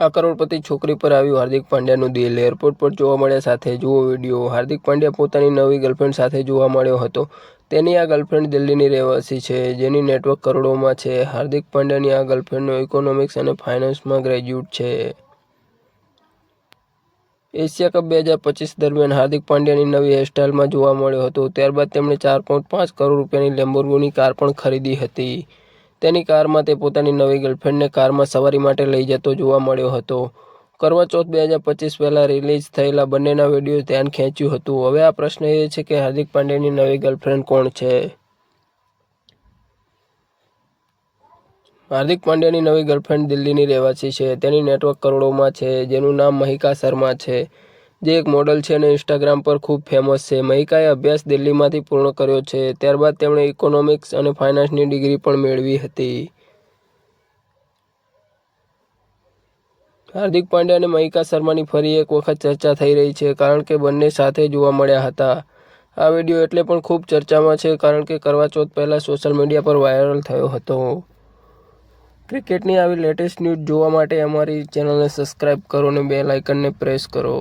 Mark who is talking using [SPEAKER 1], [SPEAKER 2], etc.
[SPEAKER 1] આ કરોડપતિ છોકરી પર આવ્યું હાર્દિક પાંડ્યાનું દિલ. એરપોર્ટ પર જોવા મળ્યા સાથે જુઓ વીડિયો. હાર્દિક પાંડ્યા પોતાની નવી ગર્લફ્રેન્ડ સાથે જોવા મળ્યો હતો. તેની આ ગર્લફ્રેન્ડ દિલ્હીની રહેવાસી છે, જેની નેટવર્ક કરોડોમાં છે. હાર્દિક પાંડ્યાની આ ગર્લફ્રેન્ડનો ઇકોનોમિક્સ અને ફાઇનાન્સમાં ગ્રેજ્યુએટ છે. એશિયા કપ બે હજાર પચીસ દરમિયાન હાર્દિક પાંડ્યાની નવી હેરસ્ટાઇલમાં જોવા મળ્યો હતો. ત્યારબાદ તેમણે ચાર પોઈન્ટ પાંચ કરોડ રૂપિયાની લેમ્બોર્ગોની કાર પણ ખરીદી હતી. તેની કારમાં તે પોતાની નવી ગર્લફ્રેન્ડને કારમાં સવારી માટે લઈ જતો જોવા મળ્યો હતો. કરવા ચોથ બે હજાર પચીસ પહેલાં રિલીઝ થયેલા બંનેના વીડિયો ધ્યાન ખેંચ્યું હતું. હવે આ પ્રશ્ન એ છે કે હાર્દિક પાંડ્યાની નવી ગર્લફ્રેન્ડ કોણ છે? હાર્દિક પાંડ્યાની નવી ગર્લફ્રેન્ડ દિલ્હીની રહેવાસી છે. તેની નેટવર્ક કરોડોમાં છે, જેનું નામ મહિકા શર્મા છે. જે એક મોડલ છે અને ઇન્સ્ટાગ્રામ પર ખૂબ ફેમસ છે. મહિકાએ અભ્યાસ દિલ્હીમાંથી પૂર્ણ કર્યો છે. ત્યારબાદ તેમણે ઇકોનોમિક્સ અને ફાઇનાન્સની ડિગ્રી પણ મેળવી હતી. હાર્દિક પાંડ્યા અને મહિકા શર્માની ફરી એક વખત ચર્ચા થઈ રહી છે, કારણ કે બંને સાથે જોવા મળ્યા હતા. આ વીડિયો એટલે પણ ખૂબ ચર્ચામાં છે, કારણ કે કરવા ચોથ પહેલાં સોશિયલ મીડિયા પર વાયરલ થયો હતો. ક્રિકેટની આવી લેટેસ્ટ ન્યૂઝ જોવા માટે અમારી ચેનલને સબસ્ક્રાઇબ કરો અને બે લાઇકનને પ્રેસ કરો.